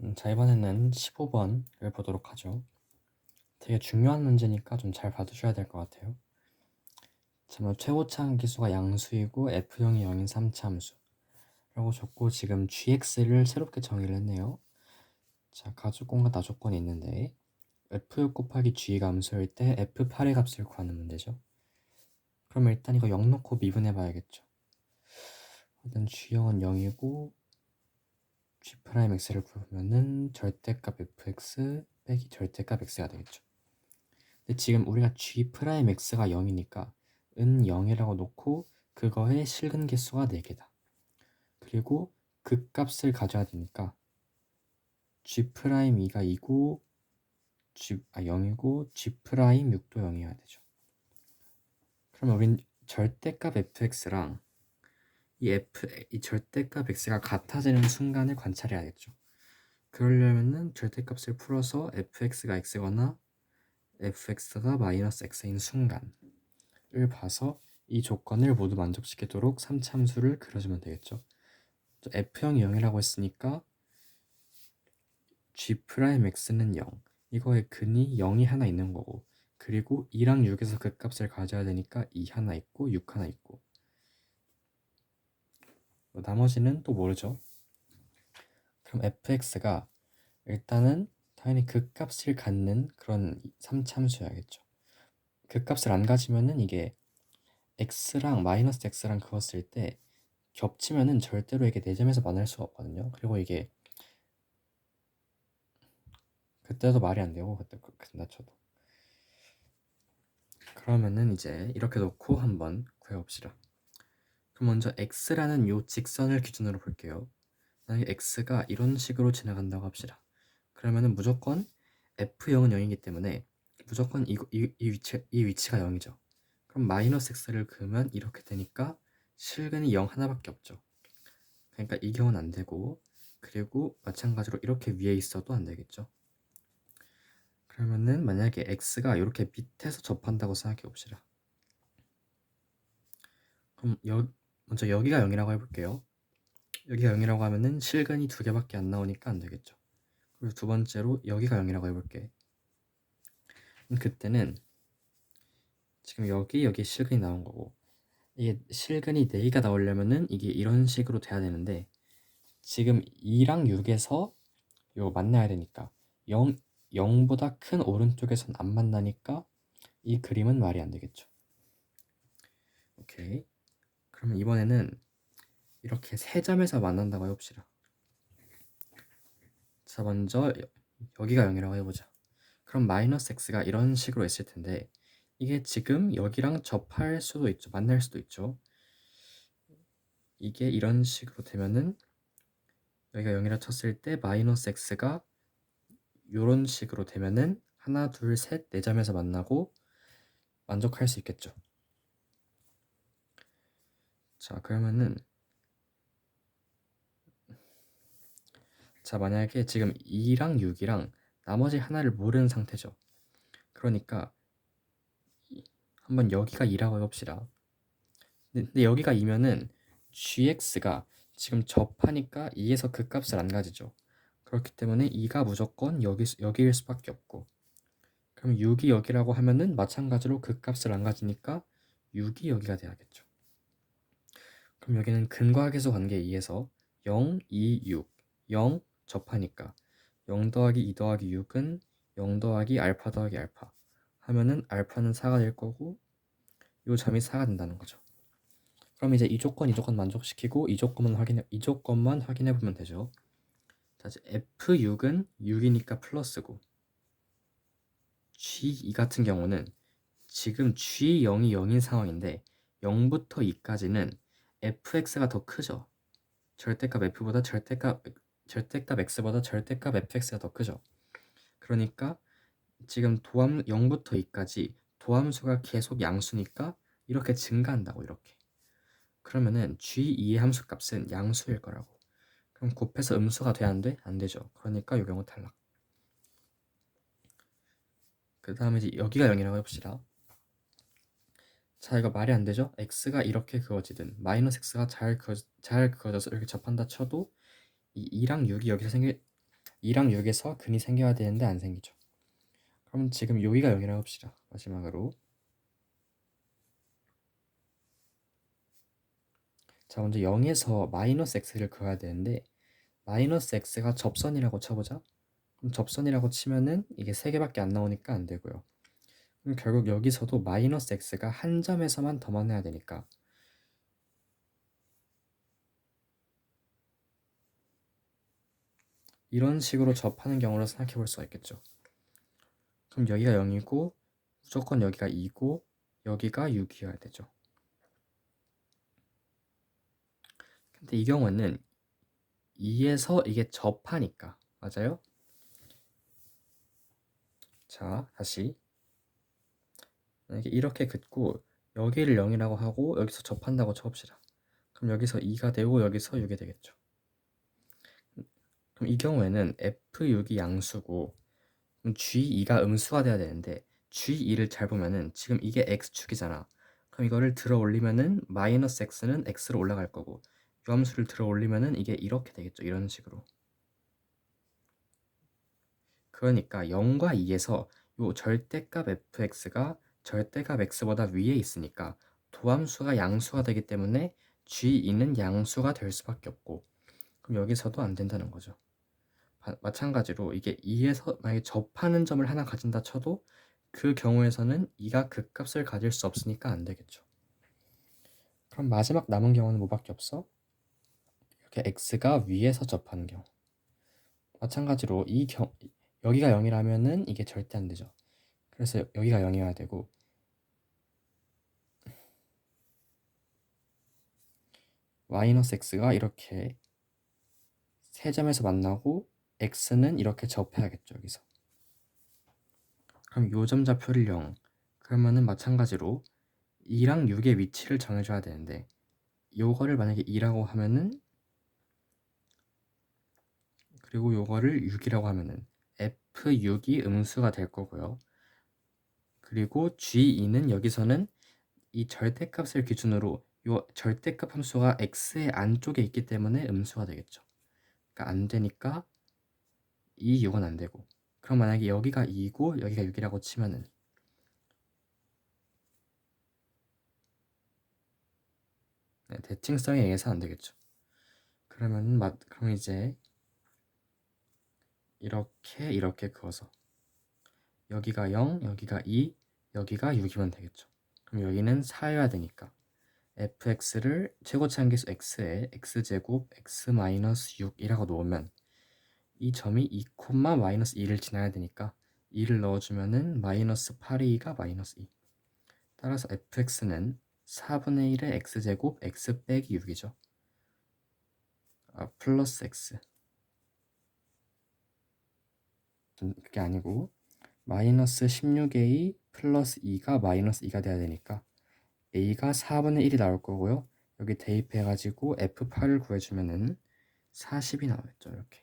음, 자, 이번에는 15번을 보도록 하죠. 되게 중요한 문제니까 좀 잘 봐두셔야 될 것 같아요. 자, 뭐 최고차항 기수가 양수이고 F형이 0인 3차함수 라고 적고 지금 gx를 새롭게 정의를 했네요. 자, 가족권과 나조건이 있는데 F6 곱하기 G가 함수일 때 F8의 값을 구하는 문제죠. 그럼 일단 이거 0 놓고 미분해 봐야겠죠. 일단 G형은 0이고 g 프라임 x를 부르면은 절대값 fx 빼기 절대값 x가 되겠죠. 근데 지금 우리가 g 프라임 x가 0이니까 은 0이라고 놓고 그거의 실근 개수가 4개다. 그리고 그 값을 가져야 되니까 g 프라임 2가 2고 g 아 0이고 g 프라임 6도 0이어야 되죠. 그러면 우린 절대값 fx랑 이 f 이 절대값 x가 같아지는 순간을 관찰해야겠죠. 그러려면은 절대값을 풀어서 fx가 x거나 fx가 마이너스 x인 순간을 봐서 이 조건을 모두 만족시키도록 3참수를 그려주면 되겠죠. f형이 0이라고 했으니까 g'x는 0 이거의 근이 0이 하나 있는 거고 그리고 2랑 6에서 그 값을 가져야 되니까 2 하나 있고 6 하나 있고 뭐 나머지는 또 모르죠. 그럼 fx가 일단은 당연히 그 값을 갖는 그런 3참수여야겠죠. 그 값을 안 가지면은 이게 x랑 마이너스 x랑 쓸때 겹치면은 절대로 이게 4점에서 만날 수가 없거든요. 그리고 이게 그때도 말이 안 되고 그때 근다 쳐도 그러면은 이제 이렇게 놓고 한번 구해봅시다. 그럼 먼저 x라는 요 직선을 기준으로 볼게요. 만약에 x가 이런 식으로 지나간다고 합시다. 그러면은 무조건 f0은 0이기 때문에 무조건 이, 이, 이, 위치, 이 위치가 0이죠. 그럼 마이너스 x를 그으면 이렇게 되니까 실근이 0 하나밖에 없죠. 그러니까 이 경우는 안 되고 그리고 마찬가지로 이렇게 위에 있어도 안 되겠죠. 그러면은 만약에 x가 이렇게 밑에서 접한다고 생각해 봅시다. 그럼 여, 먼저 여기가 0이라고 해볼게요. 여기가 0이라고 하면은 실근이 두 개밖에 안 나오니까 안 되겠죠. 그리고 두 번째로 여기가 0이라고 해볼게. 그때는 지금 여기 여기 실근이 나온 거고 이게 실근이 4개가 나오려면은 이게 이런 식으로 돼야 되는데 지금 2랑 6에서 요 만나야 되니까 0, 0보다 큰 오른쪽에선 안 만나니까 이 그림은 말이 안 되겠죠. 오케이. 그러면 이번에는 이렇게 세 점에서 만난다고 해봅시다. 자, 먼저 여기가 0이라고 해보자. 그럼 마이너스 x가 이런 식으로 있을 텐데 이게 지금 여기랑 접할 수도 있죠. 만날 수도 있죠. 이게 이런 식으로 되면은 여기가 0이라 쳤을 때 마이너스 x가 이런 식으로 되면은 하나, 둘, 셋, 네 점에서 만나고 만족할 수 있겠죠. 자, 그러면은 자, 만약에 지금 2랑 6이랑 나머지 하나를 모르는 상태죠. 그러니까 한번 여기가 2라고 해봅시다. 근데 여기가 2면은 gx가 지금 접하니까 2에서 그 값을 안 가지죠. 그렇기 때문에 2가 무조건 여기, 여기일 수밖에 없고 그럼 6이 여기라고 하면은 마찬가지로 그 값을 안 가지니까 6이 여기가 돼야겠죠. 그럼 여기는 근과 계수 관계 2에서 0, 2, 6 0 접하니까 0 더하기 2 더하기 6은 0 더하기 알파 더하기 알파 하면은 알파는 4가 될 거고 이 점이 4가 된다는 거죠. 그럼 이제 이 조건 이 조건 만족시키고 이 조건만 확인해 이 조건만 확인해 보면 되죠. 자, 이제 F6은 6이니까 플러스고 G2 같은 경우는 지금 G0이 0인 상황인데 0부터 2까지는 fx가 더 크죠. 절대값 f보다 절대값 절대값 x보다 절대값 fx가 더 크죠. 그러니까 지금 도함 0부터 2까지 도함수가 계속 양수니까 이렇게 증가한다고 이렇게. 그러면은 g2의 함수 값은 양수일 거라고. 그럼 곱해서 음수가 돼야 안 돼? 안 되죠. 그러니까 이 경우 탈락. 그 다음에 이제 여기가 0이라고 해봅시다. 자 이거 말이 안 되죠? x가 이렇게 그어지든 마이너스 x가 잘, 그어, 잘 그어져서 이렇게 접한다 쳐도 이 2랑 6이 여기서 생길 2랑 6에서 근이 생겨야 되는데 안 생기죠. 그럼 지금 여기가 0이라고 합시다. 마지막으로 자 먼저 0에서 마이너스 x를 그어야 되는데 마이너스 x가 접선이라고 쳐보자. 그럼 접선이라고 치면은 이게 3개밖에 안 나오니까 안 되고요. 그럼 결국 여기서도 마이너스 x가 한 점에서만 더 만나야 되니까 이런 식으로 접하는 경우로 생각해 볼 수가 있겠죠. 그럼 여기가 0이고 무조건 여기가 2고 여기가 6이어야 되죠. 근데 이 경우는 2에서 이게 접하니까 맞아요? 자 다시 만약에 이렇게 긋고 여기를 0이라고 하고 여기서 접한다고 쳐봅시다. 그럼 여기서 2가 되고 여기서 6이 되겠죠. 그럼 이 경우에는 F6이 양수고 그럼 G2가 음수가 돼야 되는데 G2를 잘 보면은 지금 이게 X축이잖아. 그럼 이거를 들어 올리면은 마이너스 X는 X로 올라갈 거고 요 함수를 들어 올리면은 이게 이렇게 되겠죠. 이런 식으로. 그러니까 0과 2에서 요 절대값 fx가 절대값 x보다 위에 있으니까 도함수가 양수가 되기 때문에 g2는 양수가 될 수밖에 없고 그럼 여기서도 안 된다는 거죠. 마, 마찬가지로 이게 2에서 만약에 접하는 점을 하나 가진다 쳐도 그 경우에서는 2가 극값을 가질 수 없으니까 안 되겠죠. 그럼 마지막 남은 경우는 뭐밖에 없어? 이렇게 x가 위에서 접하는 경우. 마찬가지로 이 경, 여기가 0이라면은 이게 절대 안 되죠. 그래서 여기가 0이어야 되고. 마이너스 x가 이렇게 세 점에서 만나고 x는 이렇게 접해야겠죠 여기서. 그럼 요점 좌표를 0 그러면은 마찬가지로 2랑 6의 위치를 정해줘야 되는데 요거를 만약에 2라고 하면은 그리고 요거를 6이라고 하면은 F6이 음수가 될 거고요. 그리고 G2는 여기서는 이 절대값을 기준으로 요 절대값 함수가 x의 안쪽에 있기 때문에 음수가 되겠죠. 그러니까 안 되니까 이 6은 안 되고 그럼 만약에 여기가 2고 여기가 6이라고 치면은 네, 대칭성에 의해서 안 되겠죠. 그러면 은 그럼 이제 이렇게 이렇게 그어서 여기가 0, 여기가 2, 여기가 6이면 되겠죠. 그럼 여기는 4여야 되니까 fx를 최고치 한계수 x에 x제곱 x-6이라고 놓으면 이 점이 2, 마이너스 2를 지나야 되니까 2를 넣어주면은 마이너스 8이가 마이너스 2 따라서 fx는 4분의 1의 x제곱 x 빼기 6이죠. 아, 플러스 x 그게 아니고 마이너스 16a 플러스 2가 마이너스 2가 돼야 되니까 a가 4분의 1이 나올 거고요. 여기 대입해가지고 f8을 구해주면은 40이 나오겠죠. 이렇게.